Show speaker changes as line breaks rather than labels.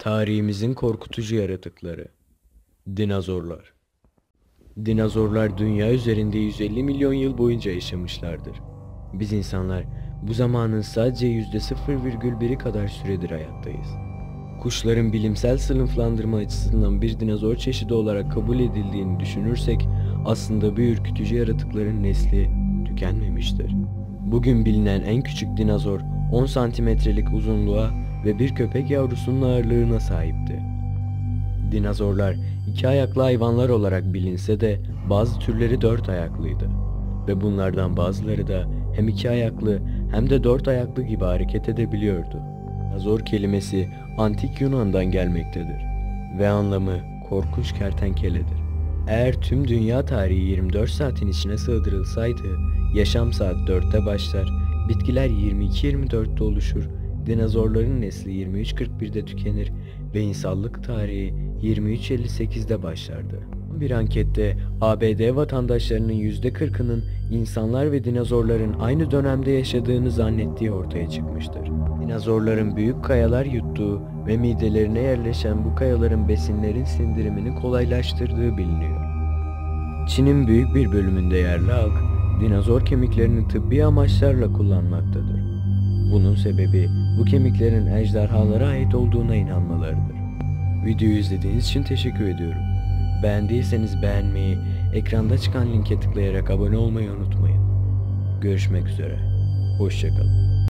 Tarihimizin korkutucu yaratıkları. Dinozorlar. Dinozorlar dünya üzerinde 150 milyon yıl boyunca yaşamışlardır. Biz insanlar bu zamanın sadece %0,1'i kadar süredir hayattayız. Kuşların bilimsel sınıflandırma açısından bir dinozor çeşidi olarak kabul edildiğini düşünürsek aslında bu ürkütücü yaratıkların nesli tükenmemiştir. Bugün bilinen en küçük dinozor 10 santimetrelik uzunluğa ve bir köpek yavrusunun ağırlığına sahipti. Dinozorlar iki ayaklı hayvanlar olarak bilinse de bazı türleri dört ayaklıydı. Ve bunlardan bazıları da hem iki ayaklı hem de dört ayaklı gibi hareket edebiliyordu. Dinozor kelimesi antik Yunan'dan gelmektedir ve anlamı korkunç kertenkeledir. Eğer tüm dünya tarihi 24 saatin içine sığdırılsaydı, yaşam saat 4'te başlar, bitkiler 22-24'te oluşur, dinozorların nesli 23.41'de tükenir ve insanlık tarihi 23.58'de başlardı. Bir ankette ABD vatandaşlarının %40'ının insanlar ve dinozorların aynı dönemde yaşadığını zannettiği ortaya çıkmıştır. Dinozorların büyük kayalar yuttuğu ve midelerine yerleşen bu kayaların besinlerin sindirimini kolaylaştırdığı biliniyor. Çin'in büyük bir bölümünde yerli halk dinozor kemiklerini tıbbi amaçlarla kullanmaktadır. Bunun sebebi bu kemiklerin ejderhalara ait olduğuna inanmalarıdır. Videoyu izlediğiniz için teşekkür ediyorum. Beğendiyseniz beğenmeyi, ekranda çıkan linke tıklayarak abone olmayı unutmayın. Görüşmek üzere. Hoşçakalın.